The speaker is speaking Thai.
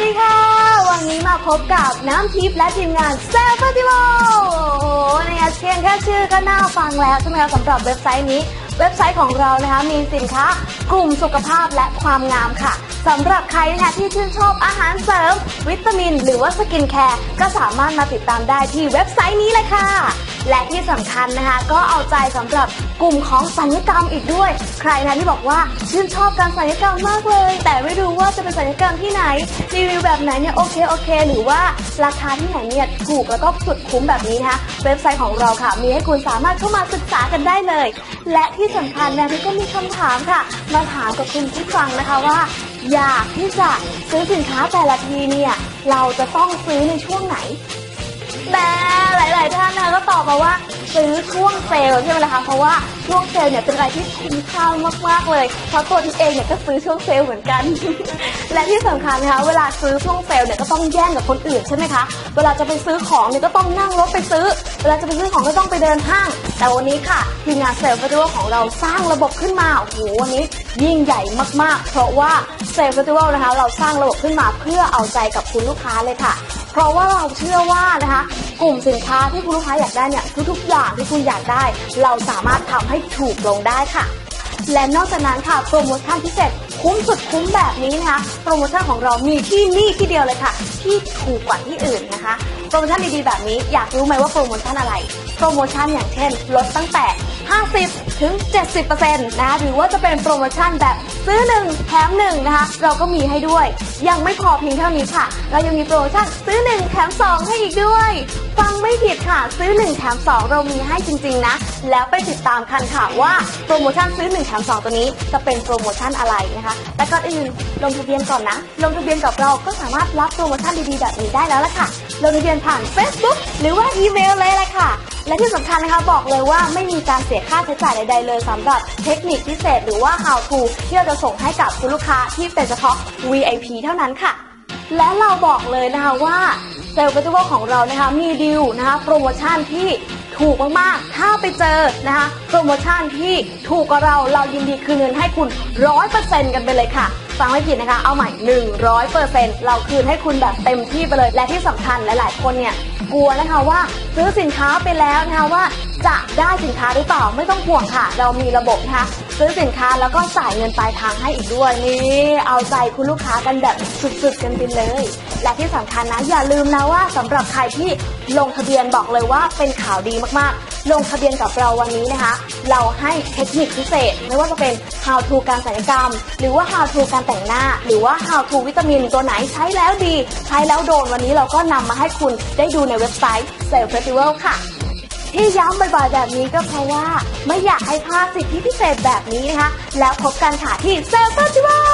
ดีค่ะ วันนี้มาพบกับน้ำทิพย์และทีมงานเซลฟ์เฟสติวัลโอ้โหนี่เพียงแค่ชื่อก็น่าฟังแล้วใช่ไหมคะสำหรับเว็บไซต์นี้ เว็บไซต์ของเรานะคะมีสินค้ากลุ่มสุขภาพและความงามค่ะสำหรับใครนะคะที่ชื่นชอบอาหารเสริม วิตามิน หรือว่าสกินแคร์ก็สามารถมาติดตามได้ที่เว็บไซต์นี้เลยค่ะ สำคัญนะคะ ก็เอาใจสำหรับกลุ่มของสัญญกรรมอีกด้วย ใครนะที่บอกว่าชื่นชอบการสัญญกรรมมากเลย แต่ไม่รู้ว่าจะเป็นสัญญกรรมที่ไหนรีวิวแบบไหนเนี่ยโอเคโอเค หรือว่าราคาที่ไหนเนี่ยถูกแล้วก็สุดคุ้มแบบนี้นะคะเว็บไซต์ของเราค่ะ มีให้คุณสามารถเข้ามาศึกษากันได้เลย และที่สำคัญนะที่ก็มีคำถามค่ะ มาถามกับคุณผู้ฟังนะคะว่า อยากที่จะซื้อสินค้าแต่ละทีเนี่ยเราจะต้องซื้อในช่วงไหน แต่หลาย ๆ ท่านนะคะก็ตอบมาว่า ซื้อช่วงเซลล์ใช่ไหมล่ะคะ เพราะว่าช่วงเซลล์เนี่ยเป็นอะไรที่คุ้มค่ามากๆเลย เพราะตัวที่เองเนี่ยก็ซื้อช่วงเซลล์เหมือนกัน และที่สำคัญนะคะเวลาซื้อช่วงเซลล์เนี่ยก็ต้องแย่งกับคนอื่นใช่ไหมคะ เวลาจะไปซื้อของเนี่ยก็ต้องนั่งรถไปซื้อ เวลาจะไปซื้อของก็ต้องไปเดินห้าง แต่วันนี้ค่ะทีมงานเซลล์เฟสติวัลของเราสร้างระบบขึ้นมา โอ้โหวันนี้ยิ่งใหญ่มากๆ เพราะว่าเซลล์เฟสติวัลนะคะ เราสร้างระบบขึ้นมาเพื่อเอาใจกับคุณลูกค้าเลยค่ะ ราะว่าเราเชื่อว่านะคะ กลุ่มสินค้าที่คุณลูกค้าอยากได้เนี่ยทุกๆอย่างที่คุณอยากได้ เราสามารถทำให้ถูกลงได้ค่ะ และนอกจากนั้นค่ะโปรโมชั่นพิเศษคุ้มสุดคุ้มแบบนี้นะคะ โปรโมชั่นของเรามีที่นี่ที่เดียวเลยค่ะ ที่ถูกกว่าที่อื่นนะคะ โปรโมชั่นดีๆแบบนี้อยากรู้ไหมว่าโปรโมชั่นอะไร โปรโมชั่นอย่างเช่น ลดตั้งแต่ 50 ถึง 70%นะคะหรือว่าจะเป็นโปรโมชั่นแบบ ซื้อ 1 แถม 1 นะคะ เราก็มีให้ด้วย ยังไม่พอเพียงเท่านี้ค่ะ เรายังมีโปรโมชั่นซื้อ 1 แถม 2 ให้อีกด้วย ฟังไม่ผิดค่ะ ซื้อ 1 แถม 2 เรามีให้จริง ๆ นะ แล้วไปติดตามกันค่ะว่าโปรโมชั่นซื้อ 1 แถม 2 ตัวนี้จะเป็นโปรโมชั่นอะไรนะคะ แต่ก่อนอื่นลงทะเบียนก่อนนะ ลงทะเบียนกับเราก็สามารถรับโปรโมชั่นดีๆแบบนี้ได้แล้วล่ะค่ะ ลงทะเบียนผ่าน Facebook หรือว่าอีเมลเลยละค่ะ และที่สำคัญนะคะบอกเลยว่าไม่มีการเสียค่าใช้จ่ายใดๆเลยสำหรับเทคนิคพิเศษหรือว่า how to ที่เราจะส่งให้กับคุณลูกค้าที่เป็นเฉพาะ VIP เท่านั้นค่ะ และเราบอกเลยนะคะว่าเซลล์เฟสติวัลของเรานะคะมีดีลนะคะโปรโมชั่นที่ถูกมากๆ ถ้าไปเจอนะคะโปรโมชั่นที่ถูกกว่าเราเรายินดีคืนเงินให้คุณร้อยเปอร์เซ็นต์กันไปเลยค่ะ ฟังไม่ผิดนะคะ เอาใหม่ 100เปอร์เซ็นต์เราคืนให้คุณแบบเต็มที่ไปเลย และที่สำคัญหลาย ๆ คนเนี่ยกลัวนะคะว่าซื้อสินค้าไปแล้วนะคะว่าจะได้สินค้าหรือเปล่าไม่ต้องห่วงค่ะ เรามีระบบนะคะซื้อสินค้าแล้วก็จ่ายเงินปลายทางให้อีกด้วยนี่เอาใจคุณลูกค้ากันแบบสุดๆกันไปเลย และที่สำคัญนะอย่าลืมนะว่าสำหรับใครที่ลงทะเบียนบอกเลยว่าเป็นข่าวดีมากๆ ลงทะเบียนกับเราวันนี้นะคะ เราให้เทคนิคพิเศษ ไม่ว่าจะเป็น how to การศัลยกรรม หรือว่า how to การแต่งหน้า หรือว่า how to วิตามินตัวไหนใช้แล้วดี ใช้แล้วโดนวันนี้เราก็นำมาให้คุณได้ดูในเว็บไซต์ Sale Festival ค่ะที่ย้ำบ่อยๆแบบนี้ก็เพราะว่า ไม่อยากให้พลาดสิทธิพิเศษแบบนี้นะคะ แล้วพบกันค่ะที่ Sale Festival